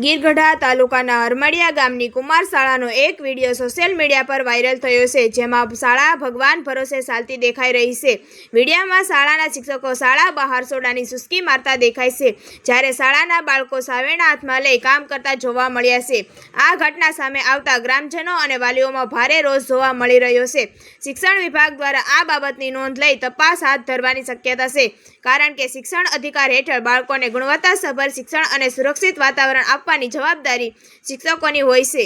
ગીરગઢા તાલુકાના હરમડિયા ગામની કુમાર શાળાનો એક વીડિયો સોશિયલ મીડિયા પર વાયરલ થયો છે, જેમાં શાળા ભગવાન ભરોસે ચાલતી દેખાઈ રહી છે. વિડીયામાં શાળાના શિક્ષકો શાળા બહાર સોડાની સુસ્કી મારતા દેખાય છે, જ્યારે શાળાના બાળકો સાવેણા હાથમાં લઈ કામ કરતા જોવા મળ્યા છે. આ ઘટના સામે આવતા ગ્રામજનો અને વાલીઓમાં ભારે રોષ જોવા મળી રહ્યો છે. શિક્ષણ વિભાગ દ્વારા આ બાબતની નોંધ લઈ તપાસ હાથ ધરવાની શક્યતા છે, કારણ કે શિક્ષણ અધિકાર હેઠળ બાળકોને ગુણવત્તાસભર શિક્ષણ અને સુરક્ષિત વાતાવરણ આપવાની જવાબદારી શિક્ષકોની હોય છે.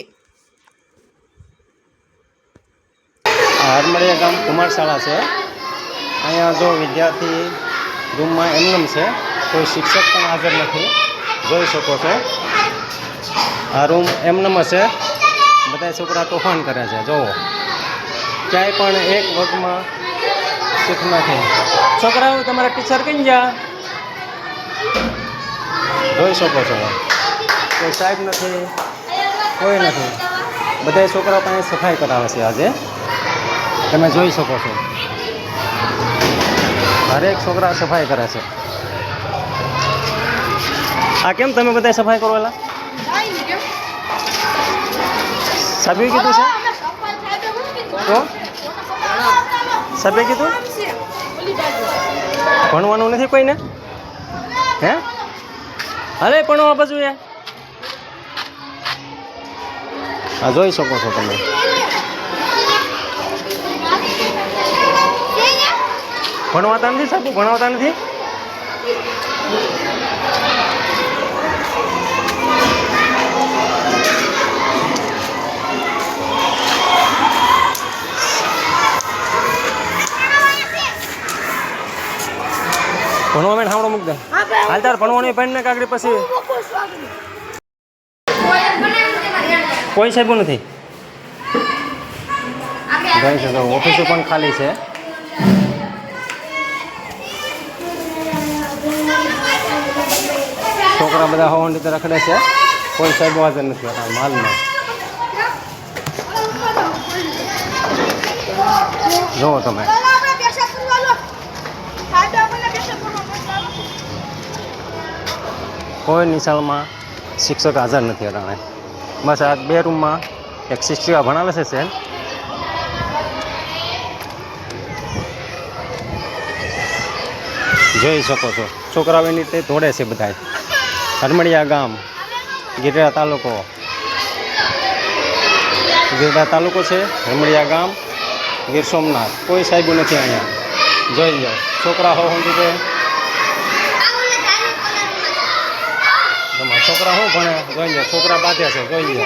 હારમળિયા ગામ કુમાર શાળા છે. અહીંયા જો વિદ્યાર્થી રૂમમાં એમનેમ છે કોઈ શિક્ષક પણ હાજર નથી. જોઈ શકો છો. આ રૂમ એમનેમ હશે બધા છોકરા તોફાન કરે છે. જુઓ. ક્યાંય પણ એક વર્ગમાં શીખ નથી. છોકરાઓ તમારા ટીચર કઈ ગયા? જોઈ શકો છો. કોઈ સાહેબ નથી, કોઈ નથી. બધા છોકરાઓ પણ સફાઈ કરાવે છે આજે. તમે જોઈ શકો છો. હરેક છોકરા સફાઈ કરે છે. આ કેમ તમે બધા સફાઈ કરો એલા? કીધું છે? તો? સભ્ય કીધું? ભણવાનું નથી કોઈને? હે? અરે ભણવા બાજુ એ આ જોઈ શકો છો તમે ભણવાતા નથી સાહેબ ભણાવતા નથી ભણવા મેં સાંભળો મૂક દે હાલ તાર ભણવાની પેન ને કાકડી પછી કોઈ સાહેબ નથી. જોઈ શકો ઓફિસો પણ ખાલી છે. છોકરા બધા હોવાની રીતે રખડે છે. કોઈ સાહેબ હાજર નથી હોતા માલમાં. જુઓ તમે. કોઈ નિશાળમાં શિક્ષક હાજર નથી અટાણે. બસ આ બે રૂમમાં એક શિક્ષિકા ભણાવે છે સેન જોઈ શકો છો, છોકરાઓ એની રીતે દોડે છે બધા હરમડિયા ગામ, ગીરડા તાલુકો. ગીરડા તાલુકો છે હરમડિયા ગામ, ગીર સોમનાથ. કોઈ સાહેબ નથી અહીંયા. જોઈ લો, છોકરા હો હું તમારા છોકરા શું ભણે? જોઈ છોકરા બાધ્યા છે જોઈ